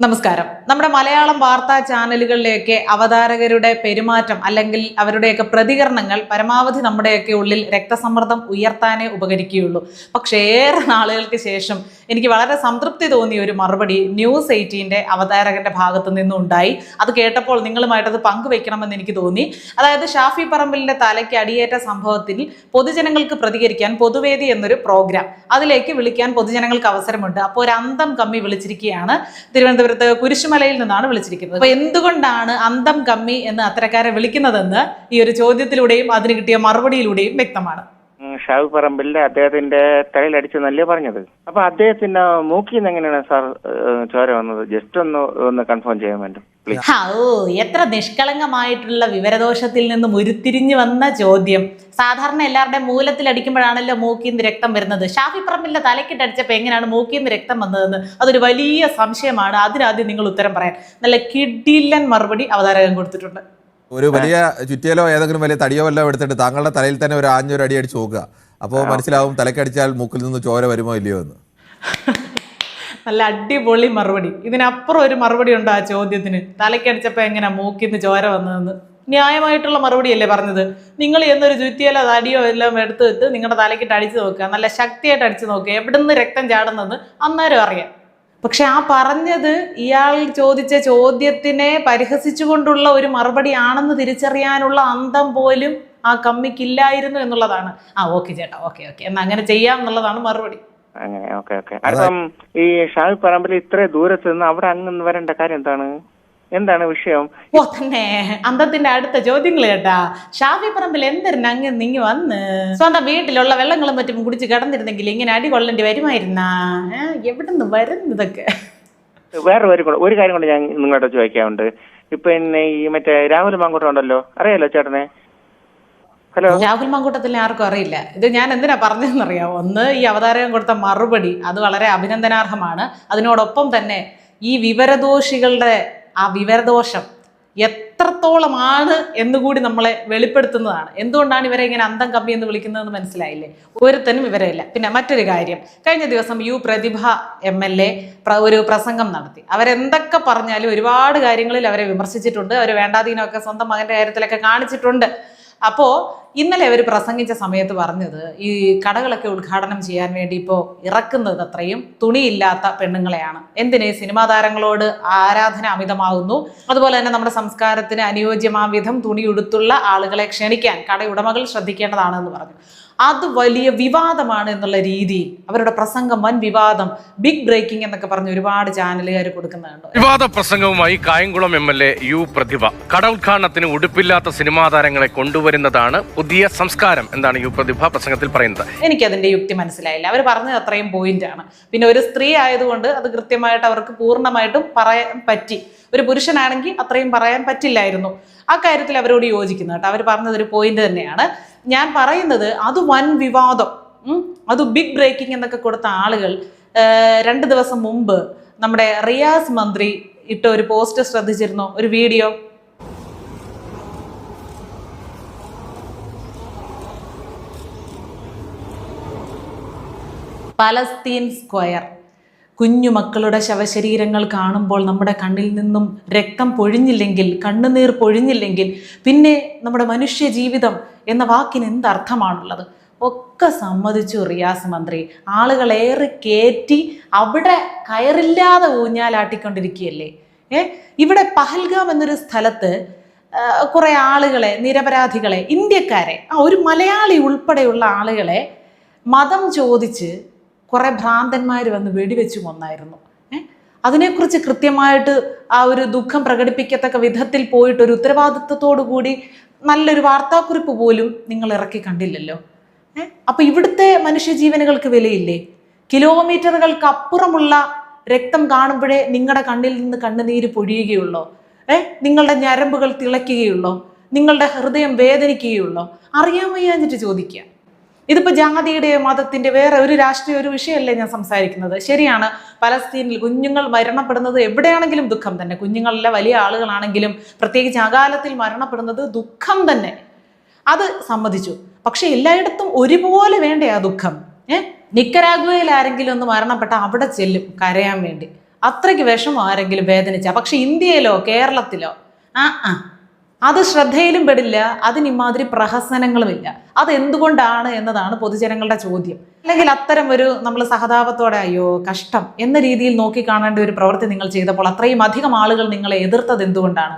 നമസ്കാരം. നമ്മുടെ മലയാളം വാർത്താ ചാനലുകളിലെയൊക്കെ അവതാരകരുടെ പെരുമാറ്റം അല്ലെങ്കിൽ അവരുടെയൊക്കെ പ്രതികരണങ്ങൾ പരമാവധി നമ്മുടെയൊക്കെ ഉള്ളിൽ രക്തസമ്മർദ്ദം ഉയർത്താനേ ഉപകരിക്കുകയുള്ളൂ. പക്ഷേ ഏറെ നാളുകൾക്ക് ശേഷം എനിക്ക് വളരെ സംതൃപ്തി തോന്നിയ ഒരു മറുപടി ന്യൂസ് എയ്റ്റീന്റെ അവതാരകന്റെ ഭാഗത്തു നിന്നും ഉണ്ടായി അത് കേട്ടപ്പോൾ നിങ്ങളുമായിട്ട് അത് പങ്കുവെക്കണമെന്ന് എനിക്ക് തോന്നി. അതായത് ഷാഫി പറമ്പിലിന്റെ തലയ്ക്ക് അടിയേറ്റ സംഭവത്തിൽ പൊതുജനങ്ങൾക്ക് പ്രതികരിക്കാൻ പൊതുവേദി എന്നൊരു പ്രോഗ്രാം. അതിലേക്ക് വിളിക്കാൻ പൊതുജനങ്ങൾക്ക് അവസരമുണ്ട്. അപ്പോൾ ഒരു അന്തം കമ്മി വിളിച്ചിരിക്കുകയാണ്. തിരുവനന്തപുരത്ത് കുരിശുമലയിൽ നിന്നാണ് വിളിച്ചിരിക്കുന്നത്. അപ്പോൾ എന്തുകൊണ്ടാണ് അന്തം കമ്മി എന്ന് അത്തരക്കാരെ വിളിക്കുന്നതെന്ന് ഈ ഒരു ചോദ്യത്തിലൂടെയും അതിന് കിട്ടിയ മറുപടിയിലൂടെയും വ്യക്തമാണ്. ഷാവു പറമ്പിലിന്റെ അദ്ദേഹത്തിന്റെ തലയിലടിച്ചെന്നല്ലേ പറഞ്ഞത്. അപ്പൊ അദ്ദേഹത്തിന്റെ മൂക്കിൽ നിന്ന് എങ്ങനെയാണ് സാർ ചോര വന്നത്? ജസ്റ്റ് ഒന്ന് ഒന്ന് കൺഫേം ചെയ്യാൻ വേണ്ടി. ഓ എത്ര നിഷ്കളങ്കമായിട്ടുള്ള വിവരദോഷത്തിൽ നിന്നും ഉരുത്തിരിഞ്ഞു വന്ന ചോദ്യം. സാധാരണ എല്ലാവരുടെയും മൂലത്തിൽ അടിക്കുമ്പോഴാണല്ലോ മൂക്കിൽ നിന്ന് രക്തം വരുന്നത്. ഷാഫി പറമ്പിലെ തലക്കിട്ട് അടിച്ചപ്പോൾ എങ്ങനെയാണ് മൂക്കിൽ നിന്ന് രക്തം വന്നതെന്ന്? അതൊരു വലിയ സംശയമാണ്. അതിനാദ്യം നിങ്ങൾ ഉത്തരം പറയാൻ. നല്ല കിഡിലൻ മറുപടി അവതാരകം കൊടുത്തിട്ടുണ്ട്. ഒരു വലിയ ചുറ്റിയലോ ഏതെങ്കിലും വലിയ തടിയോ വല്ലോ എടുത്തിട്ട് താങ്കളുടെ തലയിൽ തന്നെ ഒരു ആഞ്ഞൊരു അടി അടിച്ച് നോക്കുക. അപ്പോൾ മനസ്സിലാവും തലക്കടിച്ചാൽ മൂക്കിൽ നിന്ന് ചോര വരുമോ ഇല്ലയോ എന്ന്. നല്ല അടിപൊളി മറുപടി. ഇതിനപ്പുറം ഒരു മറുപടി ഉണ്ട് ആ ചോദ്യത്തിന്? തലക്കടിച്ചപ്പോൾ എങ്ങനെ മൂക്കിൽ നിന്ന് ചോര വന്നതെന്ന്? ന്യായമായിട്ടുള്ള മറുപടിയല്ലേ പറഞ്ഞത്? നിങ്ങൾ എന്നൊരു ചുറ്റിയല തടിയോ എല്ലാം എടുത്തിട്ട് നിങ്ങളുടെ തലക്കിട്ട് അടിച്ചു നോക്കുക. നല്ല ശക്തിയായിട്ട് അടിച്ചു നോക്കുക. എവിടുന്ന് രക്തം ചാടുന്നതെന്ന് അന്നേരം അറിയാം. പക്ഷെ ആ പറഞ്ഞത് ഇയാൾ ചോദിച്ച ചോദ്യത്തിനെ പരിഹസിച്ചുകൊണ്ടുള്ള ഒരു മറുപടി ആണെന്ന് തിരിച്ചറിയാനുള്ള അന്തം പോലും ആ കമ്മിക്കില്ലായിരുന്നു എന്നുള്ളതാണ്. ആ ഓക്കെ ചേട്ടാ ഓക്കെ ഓക്കെ. എന്നാ അങ്ങനെ ചെയ്യാം എന്നുള്ളതാണ് മറുപടി. അങ്ങനെ ഓക്കെ ഓക്കെ. അപ്പം ഈ ഷാഹിദ് പറമ്പിൽ ഇത്ര ദൂരത്ത് നിന്ന് അവിടെ അങ്ങ് വരേണ്ട കാര്യം എന്താണ്? എന്താണ് വിഷയം? ഓ തന്നെ. അന്തത്തിന്റെ അടുത്ത ചോദ്യങ്ങൾ കേട്ടാ. ഷാഫി പറമ്പിൽ എന്തിരുന്ന് അങ്ങ് നിങ്ങി വന്ന്? സ്വന്തം വീട്ടിലുള്ള വെള്ളങ്ങളും മറ്റും കുടിച്ച് കിടന്നിരുന്നെങ്കിൽ ഇങ്ങനെ അടി കൊള്ളേണ്ടി വരുമായിരുന്നാ? എവിടുന്ന് വരുന്നു ഇതൊക്കെ? വേറെ ഒരു ഒരു കാര്യം കൊണ്ട് ഞാൻ നിങ്ങളോട് ചോദിക്കാറുണ്ട് ഇപ്പൊ എന്നെ ഈ മറ്റേ രാഹുൽ മാങ്കൂട്ടം ഉണ്ടല്ലോ. അറിയാലോ ചേട്ടനെ? ഹലോ? രാഹുൽ മങ്കൂട്ടത്തിനെ ആർക്കും അറിയില്ല. ഇത് ഞാൻ എന്തിനാ പറഞ്ഞതെന്നറിയാമോ ഒന്ന് ഈ അവതാരകം കൊടുത്ത മറുപടി അത് വളരെ അഭിനന്ദനാർഹമാണ്. അതിനോടൊപ്പം തന്നെ ഈ വിവരദോഷികളുടെ ആ വിവരദോഷം എത്രത്തോളമാണ് എന്നുകൂടി നമ്മളെ വെളിപ്പെടുത്തുന്നതാണ്. എന്തുകൊണ്ടാണ് ഇവരെ ഇങ്ങനെ അന്തം കമ്പി എന്ന് വിളിക്കുന്നതെന്ന് മനസ്സിലായില്ലേ? ഒരുത്തനും വിവരമില്ല. പിന്നെ മറ്റൊരു കാര്യം കഴിഞ്ഞ ദിവസം U Prathibha M L A ഒരു പ്രസംഗം നടത്തി. അവരെന്തൊക്കെ പറഞ്ഞാലും ഒരുപാട് കാര്യങ്ങളിൽ അവരെ വിമർശിച്ചിട്ടുണ്ട്. അവർ വേണ്ടാതീനമൊക്കെ സ്വന്തം മകന്റെ കാര്യത്തിലൊക്കെ കാണിച്ചിട്ടുണ്ട്. അപ്പോൾ ഇന്നലെ അവർ പ്രസംഗിച്ച സമയത്ത് പറഞ്ഞത് ഈ കടകളൊക്കെ ഉദ്ഘാടനം ചെയ്യാൻ വേണ്ടി ഇപ്പോൾ ഇറക്കുന്നത് അത്രയും തുണിയില്ലാത്ത പെണ്ണുങ്ങളെയാണ്. എന്തിന്? സിനിമാ താരങ്ങളോട് ആരാധന അമിതമാകുന്നു അതുപോലെ തന്നെ നമ്മുടെ സംസ്കാരത്തിന് അനുയോജ്യമാം വിധം തുണി ഉടുത്തുള്ള ആളുകളെ ക്ഷണിക്കാൻ കടയുടമകൾ ശ്രദ്ധിക്കേണ്ടതാണെന്ന് പറഞ്ഞു. അത് വലിയ വിവാദമാണ് എന്നുള്ള രീതിയിൽ അവരുടെ പ്രസംഗം വൻ വിവാദം ബിഗ് ബ്രേക്കിംഗ് എന്നൊക്കെ പറഞ്ഞ് ഒരുപാട് ചാനലുകാർ കൊടുക്കുന്നുണ്ട്. വിവാദ പ്രസംഗവുമായി Kayamkulam M L A U Prathibha. കട ഉദ്ഘാടനത്തിന് ഉടുപ്പില്ലാത്ത സിനിമാ താരങ്ങളെ കൊണ്ടുവരുന്നതാണ് പുതിയ സംസ്കാരം എന്താണ് യു പ്രതിഭ പ്രസംഗത്തിൽ പറയുന്നത്. എനിക്ക് അതിന്റെ യുക്തി മനസ്സിലായില്ല. അവർ പറഞ്ഞത് അത്രയും പോയിന്റ് ആണ്. പിന്നെ ഒരു സ്ത്രീ ആയതുകൊണ്ട് അത് കൃത്യമായിട്ട് അവർക്ക് പൂർണമായിട്ടും പറയാൻ പറ്റി. ഒരു പുരുഷനാണെങ്കിൽ അത്രയും പറയാൻ പറ്റില്ലായിരുന്നു. ആ കാര്യത്തിൽ അവരോട് യോജിക്കുന്നു കേട്ടോ. അവർ പറഞ്ഞതൊരു പോയിന്റ് തന്നെയാണ്. ഞാൻ പറയുന്നത് അത് വൻ വിവാദം. അത് ബിഗ് ബ്രേക്കിംഗ് എന്നൊക്കെ കൊടുത്ത ആളുകൾ രണ്ട് ദിവസം മുമ്പ് നമ്മുടെ റിയാസ് മന്ത്രി ഇട്ട ഒരു പോസ്റ്റ് ശ്രദ്ധിച്ചിരുന്നു? ഒരു വീഡിയോ? Palestine square. കുഞ്ഞു മക്കളുടെ ശവശരീരങ്ങൾ കാണുമ്പോൾ നമ്മുടെ കണ്ണിൽ നിന്നും രക്തം പൊഴിഞ്ഞില്ലെങ്കിൽ കണ്ണുനീർ പൊഴിഞ്ഞില്ലെങ്കിൽ പിന്നെ നമ്മുടെ മനുഷ്യ ജീവിതം എന്ന വാക്കിന് എന്തർത്ഥമാണുള്ളത്? ഒക്കെ സമ്മതിച്ചു റിയാസ് മന്ത്രി. ആളുകളേറെ കയറ്റി അവിടെ കയറില്ലാതെ ഊഞ്ഞാലാട്ടിക്കൊണ്ടിരിക്കുകയല്ലേ? ഏ? ഇവിടെ പഹൽഗാം എന്നൊരു സ്ഥലത്ത് കുറെ ആളുകളെ നിരപരാധികളെ ഇന്ത്യക്കാരെ ആ ഒരു മലയാളി ഉൾപ്പെടെയുള്ള ആളുകളെ മതം ചോദിച്ച് കുറെ ഭ്രാന്തന്മാർ വന്ന് വെടിവെച്ചു കൊന്നായിരുന്നു അതിനെക്കുറിച്ച് കൃത്യമായിട്ട് ആ ഒരു ദുഃഖം പ്രകടിപ്പിക്കത്തക്ക വിധത്തിൽ പോയിട്ട് ഒരു ഉത്തരവാദിത്വത്തോടു കൂടി നല്ലൊരു വാർത്താക്കുറിപ്പ് പോലും നിങ്ങൾ ഇറക്കി കണ്ടില്ലല്ലോ. ഏ? അപ്പൊ ഇവിടുത്തെ മനുഷ്യജീവനുകൾക്ക് വിലയില്ലേ? കിലോമീറ്ററുകൾക്ക് അപ്പുറമുള്ള രക്തം കാണുമ്പോഴേ നിങ്ങളുടെ കണ്ണിൽ നിന്ന് കണ്ണുനീര് പൊഴിയുകയുള്ളോ? ഏ? നിങ്ങളുടെ ഞരമ്പുകൾ തിളയ്ക്കുകയുള്ളോ? നിങ്ങളുടെ ഹൃദയം വേദനിക്കുകയുള്ളോ? അറിയാൻ വയ്യാഞ്ഞിട്ട് ചോദിക്കുക ഇതിപ്പോ ജാതിയുടെയോ മതത്തിന്റെ വേറെ ഒരു രാഷ്ട്രീയ ഒരു വിഷയമല്ലേ ഞാൻ സംസാരിക്കുന്നത്? ശരിയാണ് പലസ്തീനിൽ കുഞ്ഞുങ്ങൾ മരണപ്പെടുന്നത് എവിടെയാണെങ്കിലും ദുഃഖം തന്നെ. കുഞ്ഞുങ്ങളിലെ വലിയ ആളുകളാണെങ്കിലും പ്രത്യേകിച്ച് അകാലത്തിൽ മരണപ്പെടുന്നത് ദുഃഖം തന്നെ. അത് സമ്മതിച്ചു. പക്ഷേ എല്ലായിടത്തും ഒരുപോലെ വേണ്ടേ ആ ദുഃഖം? ഏ? നിക്കരാഗ്വയിൽ ആരെങ്കിലും ഒന്ന് മരണപ്പെട്ട അവിടെ ചെല്ലും കരയാൻ വേണ്ടി. അത്രയ്ക്ക് വിഷമം ആരെങ്കിലും വേദനിച്ച. പക്ഷെ ഇന്ത്യയിലോ കേരളത്തിലോ ആ ആ അത് ശ്രദ്ധയിലും പെടില്ല അതിന് ഇമാതിരി പ്രഹസനങ്ങളുമില്ല. അത് എന്തുകൊണ്ടാണ് എന്നതാണ് പൊതുജനങ്ങളുടെ ചോദ്യം. അല്ലെങ്കിൽ അത്തരം ഒരു നമ്മൾ സഹതാപത്തോടെ അയ്യോ കഷ്ടം എന്ന രീതിയിൽ നോക്കി കാണേണ്ട ഒരു പ്രവൃത്തി നിങ്ങൾ ചെയ്തപ്പോൾ അത്രയും അധികം ആളുകൾ നിങ്ങളെ എതിർത്തത് എന്തുകൊണ്ടാണ്?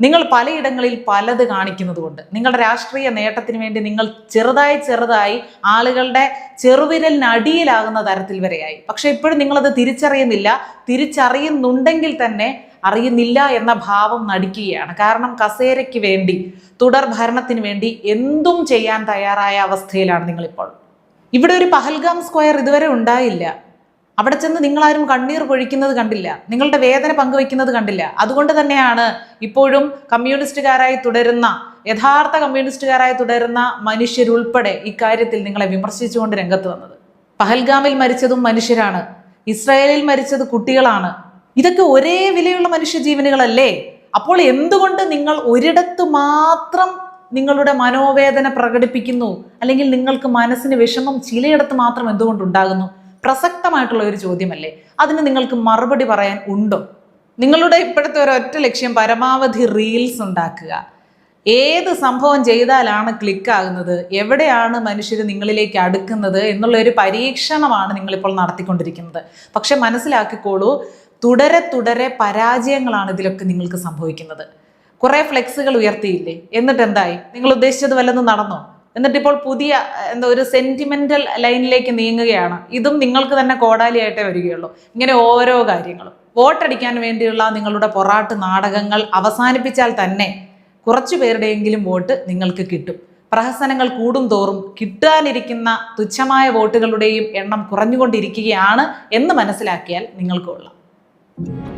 നിങ്ങൾ പലയിടങ്ങളിൽ പലത് കാണിക്കുന്നത് കൊണ്ട് നിങ്ങളുടെ രാഷ്ട്രീയ നേട്ടത്തിന് വേണ്ടി നിങ്ങൾ ചെറുതായി ചെറുതായി ആളുകളുടെ ചെറുവിരലിനടിയിലാകുന്ന തരത്തിൽ വരെയായി. പക്ഷെ ഇപ്പോഴും നിങ്ങളത് തിരിച്ചറിയുന്നില്ല. തിരിച്ചറിയുന്നുണ്ടെങ്കിൽ തന്നെ അറിയുന്നില്ല എന്ന ഭാവം നടിക്കുകയാണ് കാരണം കസേരയ്ക്ക് വേണ്ടി തുടർ ഭരണത്തിന് വേണ്ടി എന്തും ചെയ്യാൻ തയ്യാറായ അവസ്ഥയിലാണ് നിങ്ങളിപ്പോൾ. ഇവിടെ ഒരു പഹൽഗാം സ്ക്വയർ ഇതുവരെ ഉണ്ടായില്ല. അവിടെ ചെന്ന് നിങ്ങളാരും കണ്ണീർ പൊഴിക്കുന്നത് കണ്ടില്ല. നിങ്ങളുടെ വേദന പങ്കുവെക്കുന്നത് കണ്ടില്ല. അതുകൊണ്ട് തന്നെയാണ് ഇപ്പോഴും കമ്മ്യൂണിസ്റ്റുകാരായി തുടരുന്ന യഥാർത്ഥ കമ്മ്യൂണിസ്റ്റുകാരായി തുടരുന്ന മനുഷ്യരുൾപ്പെടെ ഇക്കാര്യത്തിൽ നിങ്ങളെ വിമർശിച്ചുകൊണ്ട് രംഗത്ത് വന്നത്. പഹൽഗാമിൽ മരിച്ചതും മനുഷ്യരാണ്. ഇസ്രായേലിൽ മരിച്ചത് കുട്ടികളാണ്. ഇതൊക്കെ ഒരേ വിലയുള്ള മനുഷ്യജീവനുകളല്ലേ? അപ്പോൾ എന്തുകൊണ്ട് നിങ്ങൾ ഒരിടത്ത് മാത്രം നിങ്ങളുടെ മനോവേദന പ്രകടിപ്പിക്കുന്നു? അല്ലെങ്കിൽ നിങ്ങൾക്ക് മനസ്സിന് വിഷമം ചിലയിടത്ത് മാത്രം എന്തുകൊണ്ട് ഉണ്ടാകുന്നു? പ്രസക്തമായിട്ടുള്ള ഒരു ചോദ്യമല്ലേ. അതിന് നിങ്ങൾക്ക് മറുപടി പറയാൻ ഉണ്ടോ? നിങ്ങളുടെ ഇപ്പോഴത്തെ ഒരൊറ്റ ലക്ഷ്യം പരമാവധി റീൽസ് ഉണ്ടാക്കുക. ഏത് സംഭവം ചെയ്താലാണ് ക്ലിക്കാകുന്നത് എവിടെയാണ് മനുഷ്യർ നിങ്ങളിലേക്ക് അടുക്കുന്നത്? എന്നുള്ള ഒരു പരീക്ഷണമാണ് നിങ്ങളിപ്പോൾ നടത്തിക്കൊണ്ടിരിക്കുന്നത്. പക്ഷെ മനസ്സിലാക്കിക്കോളൂ തുടരെ തുടരെ പരാജയങ്ങളാണ് ഇതിലൊക്കെ നിങ്ങൾക്ക് സംഭവിക്കുന്നത്. കുറേ ഫ്ലെക്സുകൾ ഉയർത്തിയില്ലേ? എന്നിട്ട് എന്തായി നിങ്ങൾ ഉദ്ദേശിച്ചത് വല്ലതും നടന്നോ? എന്നിട്ടിപ്പോൾ പുതിയ എന്താ ഒരു സെന്റിമെന്റൽ ലൈനിലേക്ക് നീങ്ങുകയാണ്. ഇതും നിങ്ങൾക്ക് തന്നെ കോടാലിയായിട്ടേ വരികയുള്ളൂ. ഇങ്ങനെ ഓരോ കാര്യങ്ങളും. വോട്ടടിക്കാൻ വേണ്ടിയുള്ള നിങ്ങളുടെ പൊറാട്ട് നാടകങ്ങൾ അവസാനിപ്പിച്ചാൽ തന്നെ കുറച്ചു പേരുടെയെങ്കിലും വോട്ട് നിങ്ങൾക്ക് കിട്ടും. പ്രഹസനങ്ങൾ കൂടും തോറും കിട്ടാനിരിക്കുന്ന തുച്ഛമായ വോട്ടുകളുടെയും എണ്ണം കുറഞ്ഞുകൊണ്ടിരിക്കുകയാണ് എന്ന് മനസ്സിലാക്കിയാൽ നിങ്ങൾക്ക് Thank you